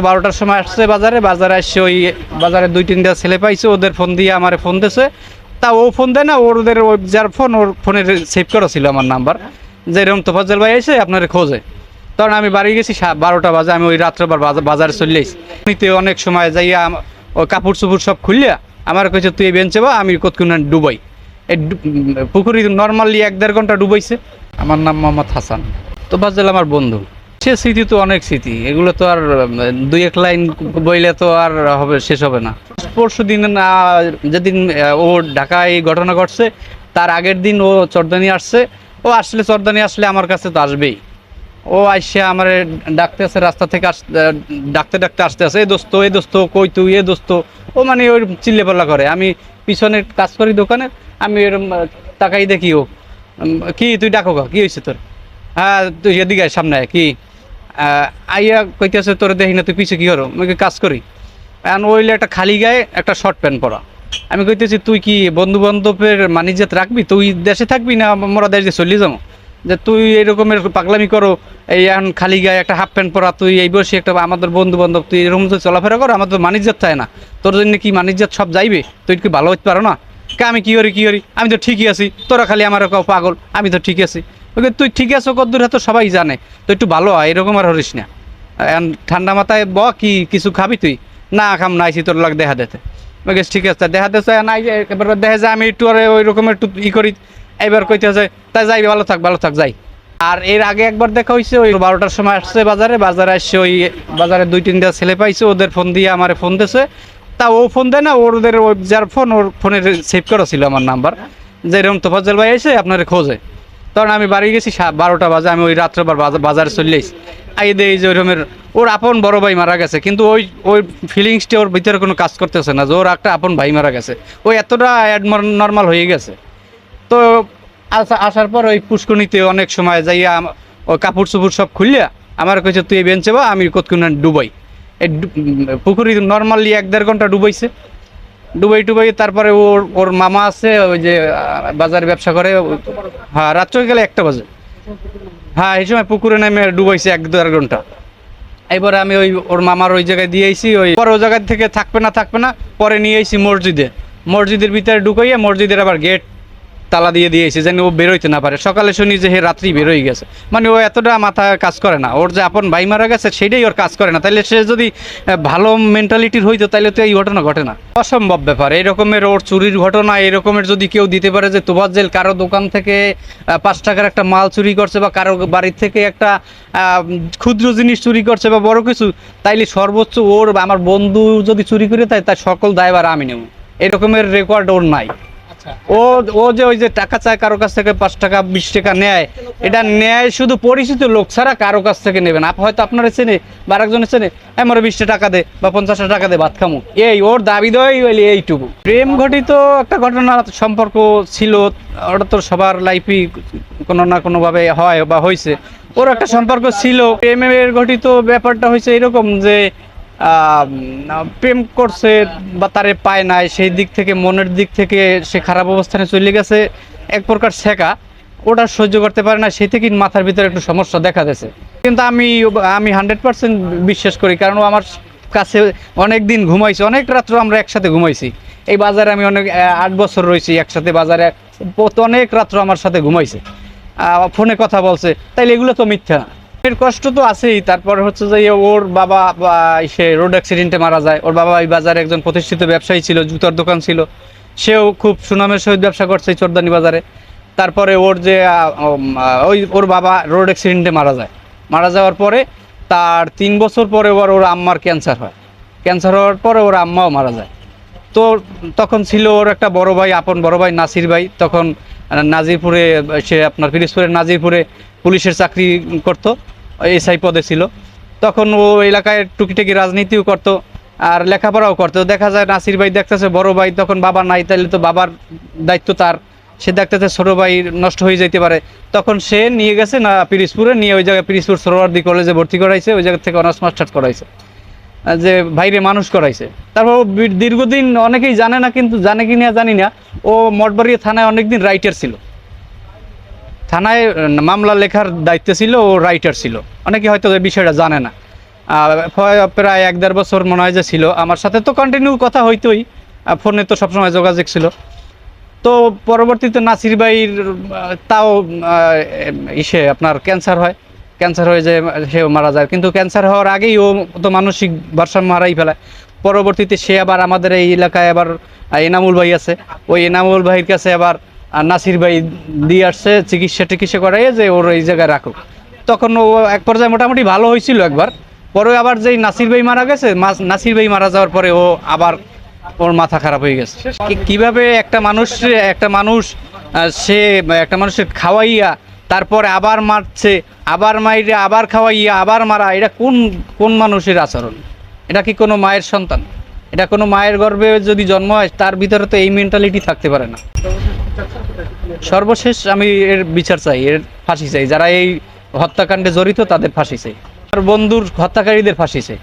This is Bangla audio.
বারোটার সময় আসছে বাজারে বাজারে আসছে ওই বাজারে দুই, তিনটা ছেলে পাইছে, ওদের ফোন দিয়ে আমার ফোন দিছে। তা ও ফোন দেয় না, ওদের ওই যার ফোন, ওর ফোনে সেভ করা ছিল আমার নাম্বার যে এরকম তোফাজ্জল ভাই এসে আপনার খোঁজে। তখন আমি বাড়ি গেছি বারোটা বাজে, আমি ওই রাত্রেবার বাজা- বাজারে চলে নিতে অনেক সময় যাইয়া ও কাপড় চুপড় সব খুললিয়া আমার কাছে তুই বেঞ্চে বা, আমি কতক্ষণ ডুবাই। পুকুরি নর্মালি এক দেড় ঘণ্টা ডুবাইছে। আমার নাম মোহাম্মদ হাসান। তোফাজ্জল আমার বন্ধু। সে স্মৃতি তো অনেক স্মৃতি। এগুলো তো আর দুই এক লাইন বইলে তো আর হবে, শেষ হবে না। পরশু দিন যেদিন ও ঢাকায় ঘটনা ঘটছে, তার আগের দিন ও চর্দানি আসছে। ও আসলে চর্দানি আসলে আমার কাছে তো আসবেই। ও আইসে আমার ডাকতে আছে, রাস্তা থেকে আস ডাকতে ডাকতে আসতে আছে, এ দোস্ত এ দোস্ত, কই তুই, এ দোস্ত? ও মানে ওই চিল্লেপাল্লা করে। আমি পিছনে কাজ করি দোকানে, আমি এরম তাকাই দেখি ও কি, তুই ডাকো কা? হয়েছে তোর? হ্যাঁ তুই এদিকে সামনে কি? আইয়া কইতেছে, তোর দেখি না, তুই পিছে কি করো? আমি কাজ করি। এখন ওইলে একটা খালি গায়ে একটা শর্ট প্যান্ট পরা। আমি কইতেছি, তুই কি বন্ধু বান্ধবের মানিজ্জাত রাখবি? তুই দেশে থাকবি না মোরা দেশ দিয়ে চলে যাব? যে, তুই এরকমের পাগলামি করো, এই এখন খালি গায়ে একটা হাফ প্যান্ট পরা, তুই এই বসে একটা আমাদের বন্ধু বান্ধব তুই এরকম তো চলাফেরা করো, আমাদের মানিজ্জাত চায় না। তোর জন্য কি মানিজ্জাত সব যাইবে? তুই কি ভালো হতে পারো না? আমি কি করি কি করি? আমি তো ঠিকই আছি, তোরা খালি আমার কাউ পাগল, আমি তো ঠিক আছি। ওকে, তুই ঠিক আছো কদ্দূর তো সবাই জানে, তো একটু ভালো হয়, এরকম আর হরিস না। ঠান্ডা মাথায় ব, কি, কিছু খাবি তুই? না খাম না আইসি তোর লাগ দেখা দিতে। বেশ ঠিক আছে দেখা দিতে নাই এবার দেখা যায়, আমি একটু আরে ওই রকম একটু ই করি। এবার কইতে আছে তাই যাই ভালো থাক ভালো থাক, যাই। আর এর আগে একবার দেখা হয়েছে ওই বারোটার সময় আসছে বাজারে বাজারে আসছে ওই বাজারে দুই তিনটা ছেলে পাইছে, ওদের ফোন দিয়ে আমার ফোন দিছে তা ও ফোন দেয় না, ওদের যার ফোন ওর ফোনে সেভ করা ছিল আমার নাম্বার যে এরকম তোফাজ্জল ভাই এসে আপনার খোঁজে। তখন আমি বাড়ি গেছি বারোটা বাজে, আমি ওই রাত্রেবার বাজা- বাজারে চলে আই এই যে ওইরকমের ওর আপন বড় ভাই মারা গেছে, কিন্তু ওই ওই ফিলিংসটি ওর ভিতরে কোনো কাজ করতেছে না যে ওর একটা আপন ভাই মারা গেছে। ওই এতটা নর্মাল হয়ে গেছে। তো আসা- আসার পর ওই পুষ্কনিতে অনেক সময় যাইয়া ওই কাপড় চুপড় সব খুললিয়া আমার কাছে তুই বেঞ্চে বা আমি কতক্ষণ ডুবাই। পুকুরি নর্মালি এক দেড় ঘণ্টা ডুবাইছে। ডুবাই টুবাই তারপরে ওর ওর মামা আছে, ওই যে বাজারে ব্যবসা করে। হ্যাঁ রাত্রে গেলে একটা বাজে। হ্যাঁ এই সময় পুকুরে নেমে ডুবাইছে এক দেড় ঘণ্টা। এবারে আমি ওই ওর মামার ওই জায়গায় দিয়ে আইছি, ওই পরে ওই জায়গা থেকে থাকবে না থাকবে না, পরে নিয়ে আইছি মসজিদে। মসজিদের ভিতরে ঢুকাইয়া মসজিদের আবার গেট তালা দিয়ে দিয়েছে, যেন ও বেরোইতে না পারে। সকালে শুনি যে হে রাত্রি বেরোই গেছে। মানে ও এতটা মাথা কাজ করে না। ওর যে আপন ভাই মারা গেছে সেটাই ওর কাজ করে না। তাইলে সে যদি ভালো মেন্টালিটির হইতো তাহলে তো এই ঘটনা ঘটে না। অসম্ভব ব্যাপার। এরকমের ওর চুরির ঘটনা, এরকমের যদি কেউ দিতে পারে যে তোবাজ্জেল কারও দোকান থেকে পাঁচ টাকার একটা মাল চুরি করছে বা কারও বাড়ির থেকে একটা ক্ষুদ্র জিনিস চুরি করছে বা বড় কিছু, তাইলে সর্বোচ্চ ওর আমার বন্ধু যদি চুরি করে তাই তার সকল দায়ভার আমি নেব। এরকমের রেকর্ড ওর নাই। ও ও যে ওই যে টাকা চায় কারও কাছ থেকে পাঁচ টাকা, বিশ টাকা নেয়, এটা নেয় শুধু পরিচিত লোক ছাড়া কারও কাছ থেকে নেবেন হয়তো চেনে বা চেনে আমার বিশটা টাকা দে বা পঞ্চাশটা টাকা দে, ভাত খামু। এই ওর দাবি দেয় এইটুকু। প্রেম ঘটিত একটা ঘটনা সম্পর্ক ছিল, ওটা তো সবার লাইফই কোনো না কোনোভাবে হয় বা হয়েছে ওর একটা সম্পর্ক ছিল। প্রেমের ঘটিত ব্যাপারটা হয়েছে এরকম যে প্রেম করছে বা তারে পায় নাই, সেই দিক থেকে, মনের দিক থেকে সে খারাপ অবস্থানে চলে গেছে, এক প্রকার শেখা। ওটা সহ্য করতে পারে না সেই থেকে মাথার ভিতরে একটু সমস্যা দেখা দিয়েছে। কিন্তু আমি আমি হান্ড্রেড পার্সেন্ট বিশ্বাস করি, কারণ আমার কাছে অনেক দিন ঘুমাইছি, অনেক রাত্র আমরা একসাথে ঘুমাইছি। এই বাজারে আমি অনেক আট বছর রয়েছি একসাথে বাজারে অনেক রাত্র আমার সাথে ঘুমাইছে। ফোনে কথা বলছে, তাইলে এগুলো তো মিথ্যা না। এর কষ্ট তো আছেই। তারপরে হচ্ছে যে ওর বাবা সে রোড অ্যাক্সিডেন্টে মারা যায়। ওর বাবা এই বাজারে একজন প্রতিষ্ঠিত ব্যবসায়ী ছিল, জুতার দোকান ছিল। সেও খুব সুনামের সহিত ব্যবসা করছে চোরদানি বাজারে। তারপরে ওর যে ওই ওর বাবা রোড অ্যাক্সিডেন্টে মারা যায়। মারা যাওয়ার পরে তার তিন বছর পরে ওর ওর আম্মার ক্যান্সার হয়। ক্যান্সার হওয়ার পরে ওর আম্মাও মারা যায়। তো তখন ছিল ওর একটা বড় ভাই, আপন বড় ভাই নাসির ভাই। তখন নাজিরপুরে সে আপনার পিরিজপুরের নাজিরপুরে পুলিশের চাকরি করতো। এসআই পদে ছিল। তখন ও এলাকায় টুকিটাকি রাজনীতিও করতো আর লেখাপড়াও করতো। দেখা যায় নাসির ভাই দেখতেছে, বড় ভাই তখন বাবা নাই তাহলে তো বাবার দায়িত্ব তার। সে দেখতেছে ছোট ভাই নষ্ট হয়ে যেতে পারে। তখন সে নিয়ে গেছে না পিরিসপুরে নিয়ে ওই জায়গায় পিরিজপুর সরোয়ার্দি কলেজে ভর্তি করাইছে, ওই জায়গা থেকে অনার্স মাস্টার্স করাইছে। যে ভাইরে মানুষ করাইছে। তারপর দীর্ঘদিন অনেকেই জানে না, কিন্তু জানে কি না জানি না, ও মঠবাড়িয়া থানায় অনেকদিন রাইটার ছিল। থানায় মামলা লেখার দায়িত্ব ছিল ও রাইটার ছিল। অনেকে হয়তো বিষয়টা জানে না। প্রায়- প্রায় এক দেড় বছর মনে হয় যে ছিল। আমার সাথে তো কন্টিনিউ কথা হইতোই। ফোনে তো সবসময় যোগাযোগ ছিল। তো পরবর্তীতে নাসির ভাইয়ের, তাও ইসে আপনার ক্যান্সার হয়। ক্যান্সার হয়ে যে সেও মারা যায়। কিন্তু ক্যান্সার হওয়ার আগেই ও তো মানসিক ভারসাম্য হারাই ফেলায়। পরবর্তীতে সে আবার আমাদের এই এলাকায় আবার এনামুল ভাই আছে। ওই এনামুল ভাইয়ের কাছে আবার আহ, নাসির ভাই দিয়ে আসছে চিকিৎসা টিকিৎসা করাইয়ে যে ওর এই জায়গায় রাখুক। তখন ও এক পর্যায়ে মোটামুটি ভালো হয়েছিল একবার। পরে আবার যেই নাসির ভাই মারা গেছে নাসির ভাই মারা যাওয়ার পরে ও আবার ওর মাথা খারাপ হয়ে গেছে। কীভাবে একটা মানুষ একটা মানুষ সে একটা মানুষের খাওয়াইয়া তারপরে আবার মারছে আবার মাইরে আবার খাওয়াইয়া আবার মারা এটা কোন কোন মানুষের আচরণ? এটা কি কোনো মায়ের সন্তান? এটা কোনো মায়ের গর্ভে যদি জন্ম হয় তার ভিতরে তো এই মেন্টালিটি থাকতে পারে না। সর্বশেষ আমি এর বিচার চাই, এর ফাঁসি চাই। যারা এই হত্যাকাণ্ডে জড়িত, তাদের ফাঁসি চাই। আর বন্ধুর হত্যাকারীদের ফাঁসি চাই।